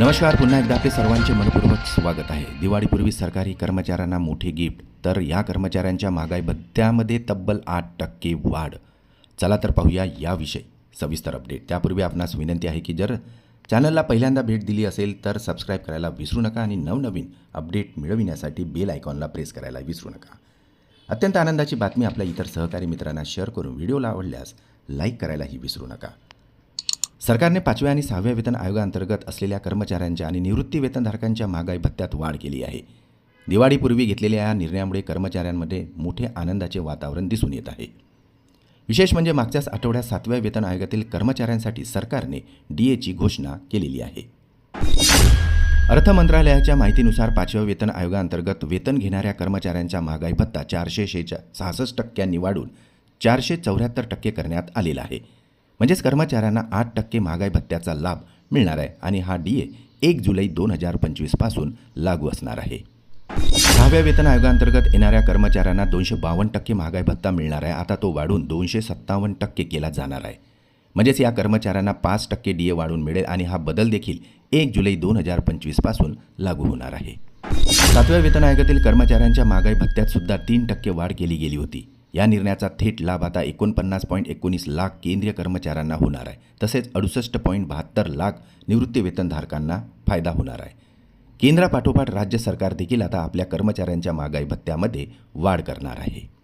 नमस्कार पुन्हा एकदा आपले सर्वांचे मनपूर्वक स्वागत आहे. दिवाळीपूर्वी सरकारी कर्मचाऱ्यांना मोठी गिफ्ट. तर या कर्मचाऱ्यांच्या महागाई भत्त्यामध्ये तब्बल आठ टक्के वाढ. चला तर पाहूया याविषयी सविस्तर अपडेट त्यापूर्वी आपणास विनंती आहे की जर चॅनलला पहिल्यांदा भेट दिली असेल तर सबस्क्राईब करायला विसरू नका आणि नवनवीन अपडेट मिळविण्यासाठी बेल आयकॉनला प्रेस करायला विसरू नका. अत्यंत आनंदाची बातमी आपल्या इतर सहकारी मित्रांना शेअर करून व्हिडिओला आवडल्यास लाईक करायलाही विसरू नका. सरकारने पाचव्या आणि सहाव्या वेतन आयोगाअंतर्गत असलेल्या कर्मचाऱ्यांच्या आणि निवृत्ती वेतनधारकांच्या महागाई भत्त्यात वाढ केली आहे. दिवाळीपूर्वी घेतलेल्या या निर्णयामुळे कर्मचाऱ्यांमध्ये मोठे आनंदाचे वातावरण दिसून येत आहे. विशेष म्हणजे मागच्याच आठवड्यात सातव्या वेतन आयोगातील कर्मचाऱ्यांसाठी सरकारने डी एची घोषणा केलेली आहे. अर्थ मंत्रालयाच्या माहितीनुसार पाचव्या वेतन आयोगाअंतर्गत वेतन घेणाऱ्या कर्मचाऱ्यांचा महागाई भत्ता चारशे शेचा सहासष्ट टक्क्यांनी वाढून चारशे चौऱ्याहत्तर टक्के करण्यात आलेला आहे. म्हणजेच कर्मचाऱ्यांना आठ टक्के महागाई भत्त्याचा लाभ मिळणार आहे आणि हा डी ए एक जुलै दोन हजार पंचवीसपासून लागू असणार आहे. सहाव्या वेतन आयोगाअंतर्गत येणाऱ्या कर्मचाऱ्यांना दोनशे बावन्न टक्के महागाई भत्ता मिळणार आहे. आता तो वाढून दोनशे सत्तावन्न टक्के केला जाणार आहे. म्हणजेच या कर्मचाऱ्यांना पाच टक्के डी ए वाढून मिळेल आणि हा बदल देखील एक जुलै दोन हजार पंचवीसपासून लागू होणार आहे. सातव्या वेतन आयोगातील कर्मचाऱ्यांच्या महागाई भत्त्यात सुद्धा तीन टक्के वाढ केली गेली होती. या निर्णयाचा थेट लाभ आता एकोणपन्नास पॉईंट एकोणीस लाख केंद्रीय कर्मचाऱ्यांना होणार आहे. तसेच अडुसष्ट पॉईंट बहात्तर लाख निवृत्तीवेतनधारकांना फायदा होणार आहे. केंद्रापाठोपाठ राज्य सरकार देखील आता आपल्या कर्मचाऱ्यांच्या महागाई भत्त्यामध्ये वाढ करणार आहे.